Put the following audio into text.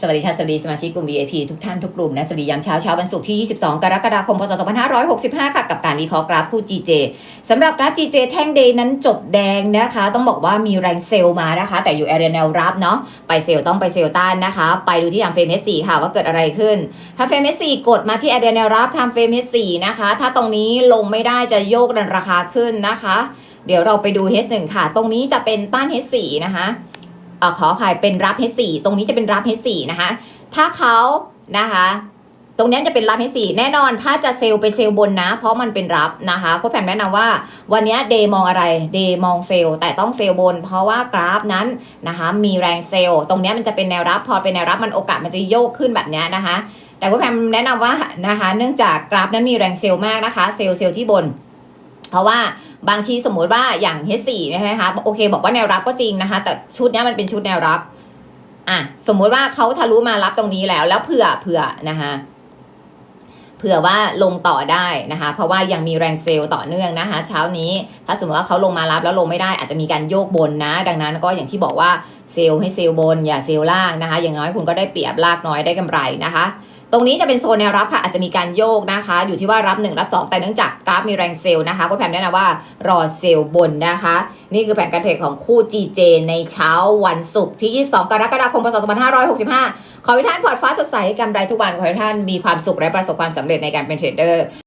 สวัสดีค่ะสวัสดีสมาชิกกลุ่ม VIP ทุกท่านทุกกลุ่มนะสวัสดียามเช้าเช้าวันศุกร์ที่ 22 กรกฎาคมพศ 2565 ค่ะกับการวิเคราะห์กราฟคู่ GJ สำหรับกราฟ GJ แท่งเดย์นั้นจบแดงนะคะ ต้องบอกว่ามีแรงเซลล์มานะคะ แต่อยู่แอเรียแนวรับเนาะไปเซลล์ต้องไปเซลล์ต้านนะคะ ไปดูที่ทางเฟรม S4 ค่ะว่าเกิดอะไรขึ้น ถ้าเฟรม S4 กดมาที่แอเรียแนวรับทำเฟรม S4 นะคะ ถ้าตรงนี้ลงไม่ได้จะโยกดันราคาขึ้นนะคะ เดี๋ยวเราไปดู H1 ค่ะ ตรงนี้จะเป็นต้าน H4 นะคะ อ่อขออภัยเป็นรับ H4 ตรงนี้จะเป็นรับ H4 นะคะ ถ้าเขานะคะ ตรงนี้จะเป็นรับ H4 แน่นอน ถ้าจะเซลล์ไปเซลล์บนนะ เพราะมันเป็นรับนะคะโค้ชแผ่นแนะนำว่า วันนี้เดย์มองอะไรเดย์มองเซลล์แต่ต้องเซลล์บน เพราะว่ากราฟนั้นนะคะมีแรงเซลล์ตรงนี้มันจะเป็นแนวรับ พอเป็นแนวรับมันโอกาสมันจะโยกขึ้นแบบนี้นะคะ แต่คุณแพมแนะนำว่านะคะ เนื่องจากกราฟนั้นมีแรงเซลล์มากนะคะ เซลล์เซลล์ที่บน เพราะว่าบางทีสมมุติว่าอย่าง H4 นะคะโอเค บอกว่าแนวรับก็จริงนะคะ แต่ชุดนี้มันเป็นชุดแนวรับ อะ สมมุติว่าเขาทะลุมารับตรงนี้แล้ว แล้วเผื่อเผื่อนะคะเผื่อว่าลงต่อได้นะคะ เพราะว่ายังมีแรงเซลล์ต่อเนื่องนะคะ เช้านี้ถ้าสมมติว่าเขาลงมารับแล้วลงไม่ได้อาจจะมีการโยกบนนะ ดังนั้นก็อย่างที่บอกว่าเซลล์ให้เซลล์บนอย่าเซลล์ล่างนะคะ อย่างน้อยคุณก็ได้เปรียบลากน้อยได้กำไรนะคะ ตรงนี้จะเป็นโซนแนวรับค่ะอาจจะมีการโยกนะคะ อยู่ที่ว่ารับ 1 รับ 2 แต่เนื่องจากกราฟมีแรงเซลล์นะคะก็แพมแนะนำว่ารอเซลล์บนนะคะ นี่คือแผนการเทรดของคู่ GJ ในเช้าวันศุกร์ที่ 22 กรกฎาคมพศ2565 ขอให้ท่านพอร์ตฟ้าสดใสกำไรทุกวันขอให้ท่านมีความสุขและประสบความสำเร็จในการเป็นเทรดเดอร์